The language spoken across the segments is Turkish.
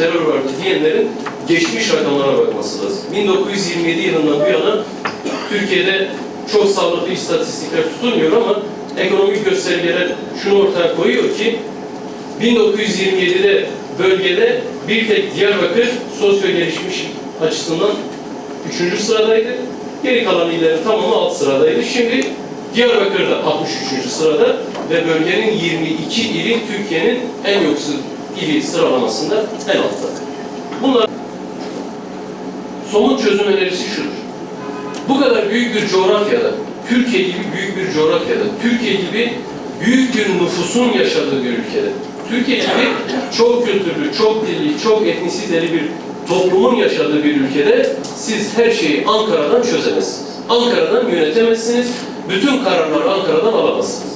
terör vardı diyenlerin geçmiş rakamlara bakması lazım. 1927 yılından bu yana Türkiye'de çok sağlıklı istatistikler tutulmuyor ama ekonomik göstergeler şunu ortaya koyuyor ki 1927'de bölgede bir tek Diyarbakır sosyo gelişmiş açısından 3. sıradaydı. Geri kalan illerin tamamı alt sıradaydı. Şimdi Diyarbakır'da 63. sırada ve bölgenin 22 ili Türkiye'nin en yoksul ili sıralamasında en altta. Bunlar somut çözüm önerisi şudur. Bu kadar büyük bir coğrafyada, Türkiye gibi büyük bir coğrafyada, Türkiye gibi büyük bir nüfusun yaşadığı bir ülkede, Türkiye gibi çok kültürlü, çok dilli, çok etnisiteli bir toplumun yaşadığı bir ülkede siz her şeyi Ankara'dan çözemezsiniz. Ankara'dan yönetemezsiniz. Bütün kararları Ankara'dan alamazsınız.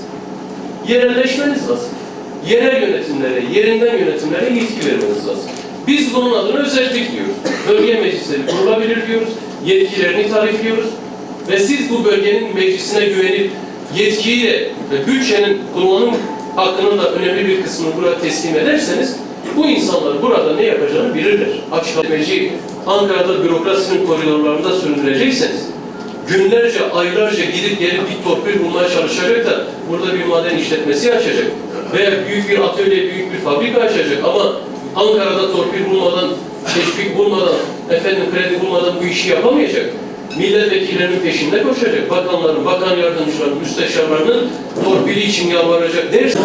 Yerelleşmeniz lazım. Yerel yönetimlere, yerinden yönetimlere yetki vermeniz lazım. Biz bunun adına özellik diyoruz. Bölge meclisleri kurulabilir diyoruz. Yetkilerini tarifliyoruz. Ve siz bu bölgenin meclisine güvenip yetkiyi de ve bütçenin kullanım hakkının da önemli bir kısmını buraya teslim ederseniz bu insanlar burada ne yapacağını bilirler. Açıklamayı Ankara'da bürokrasinin koridorlarında sürdürecekseniz günlerce, aylarca gidip gelip bir torpil bulmaya çalışacak da burada bir maden işletmesi açacak. Veya büyük bir atölye, büyük bir fabrika açacak ama Ankara'da torpil bulmadan, teşvik bulmadan, efendim kredi bulmadan bu işi yapamayacak. Milletvekillerinin peşinde koşacak. Bakanların, bakan yardımcıların, müsteşarlarının torpili için yalvaracak derse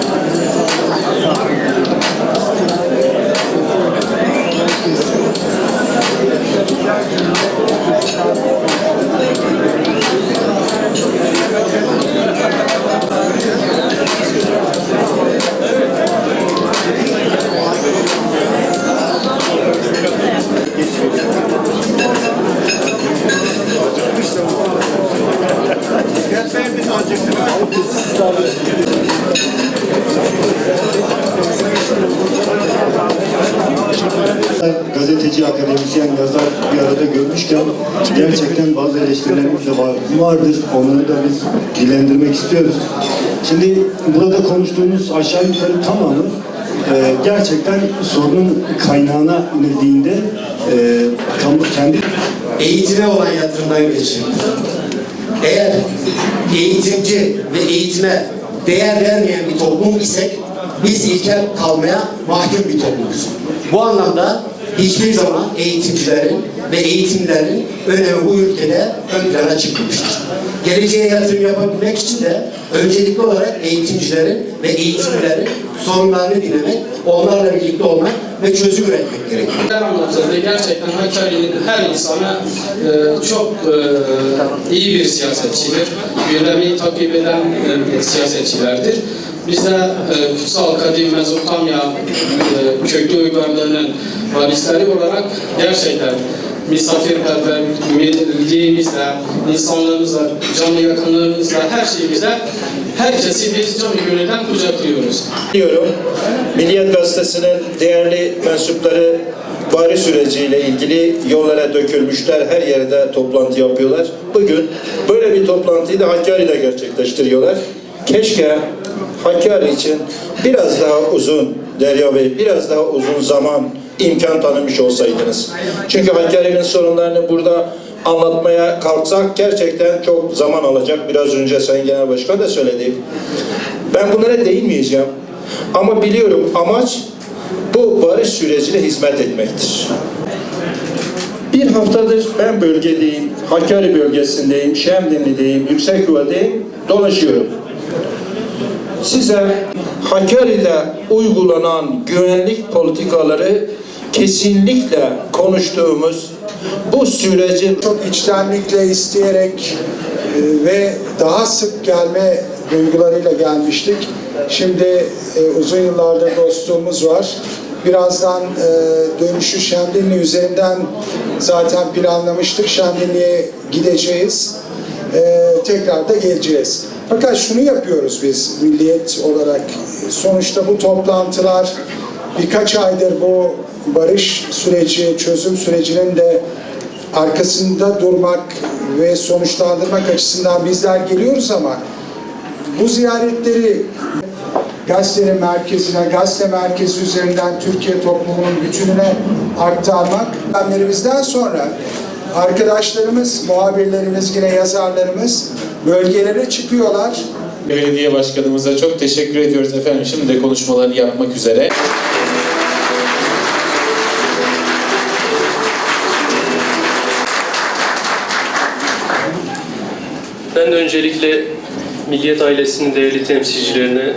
gazeteci, akademisyen, yazar bir arada görmüşken gerçekten bazı eleştirilerimiz de var, vardır. Onları da biz dilendirmek istiyoruz. Şimdi burada konuştuğumuz aşağı yukarı tamamı e, gerçekten sorunun kaynağına inildiğinde e, tam- kendi eğitime olan yatırımdan geçiyor. Eğer eğitimci ve eğitime değer vermeyen bir toplum isek biz ilkel kalmaya mahkum bir toplumuz. Bu anlamda hiçbir zaman eğitimcilerin ve eğitimlerin önemi bu ülkede ön plana çıkmamıştır. Geleceğe yatırım yapabilmek için de öncelikli olarak eğitimcilerin ve eğitimlerin sorunlarını dinlemek, onlarla birlikte olmak ve çözüm üretmek gerekiyor. Neler anlatıldı. Gerçekten Hakkari'nin her insanı e, çok e, iyi bir siyasetçidir. Gündemi takip eden e, siyasetçilerdir. Biz de e, Kutsal Kadim Mezopotamya e, köklü uygarlığının varisleri olarak gerçekten misafirperverliğimizle, insanlığımızla, canlı yakınlığımızla, her şeyimizle herkesi biz canı gönülden kucaklıyoruz. Diyorum, Milliyet Gazetesi'nin değerli mensupları bari süreciyle ilgili yollara dökülmüşler, her yerde toplantı yapıyorlar. Bugün böyle bir toplantıyı da Hakkari'de gerçekleştiriyorlar. Keşke Hakkari için biraz daha uzun, Derya Bey, biraz daha uzun zaman imkan tanımış olsaydınız. Çünkü Hakkari'nin sorunlarını burada anlatmaya kalksak gerçekten çok zaman alacak. Biraz önce Sayın Genel Başkan da söyledi. Ben bunlara değinmeyeceğim. Ama biliyorum amaç bu barış sürecine hizmet etmektir. Bir haftadır ben bölgedeyim, Hakkari bölgesindeyim, Şemdinli'deyim, Yüksekova'dayım, dolaşıyorum. Size Hakkari'de uygulanan güvenlik politikaları kesinlikle konuştuğumuz bu sürecin çok içtenlikle isteyerek e, ve daha sık gelme duygularıyla gelmiştik. Şimdi e, uzun yıllardır dostluğumuz var. Birazdan e, dönüşü Şemdinli üzerinden zaten planlamıştık. Şemdinli'ye gideceğiz. E, tekrar da geleceğiz. Fakat şunu yapıyoruz biz milliyet olarak. Sonuçta bu toplantılar birkaç aydır bu barış süreci, çözüm sürecinin de arkasında durmak ve sonuçlandırmak açısından bizler geliyoruz ama bu ziyaretleri gazetenin merkezine, gazete merkezi üzerinden Türkiye toplumunun bütününe aktarmak. Önlerimizden sonra arkadaşlarımız, muhabirlerimiz, yine yazarlarımız bölgelere çıkıyorlar. Belediye başkanımıza çok teşekkür ediyoruz efendim. Şimdi de konuşmalarını yapmak üzere. Ben de öncelikle Milliyet ailesinin değerli temsilcilerine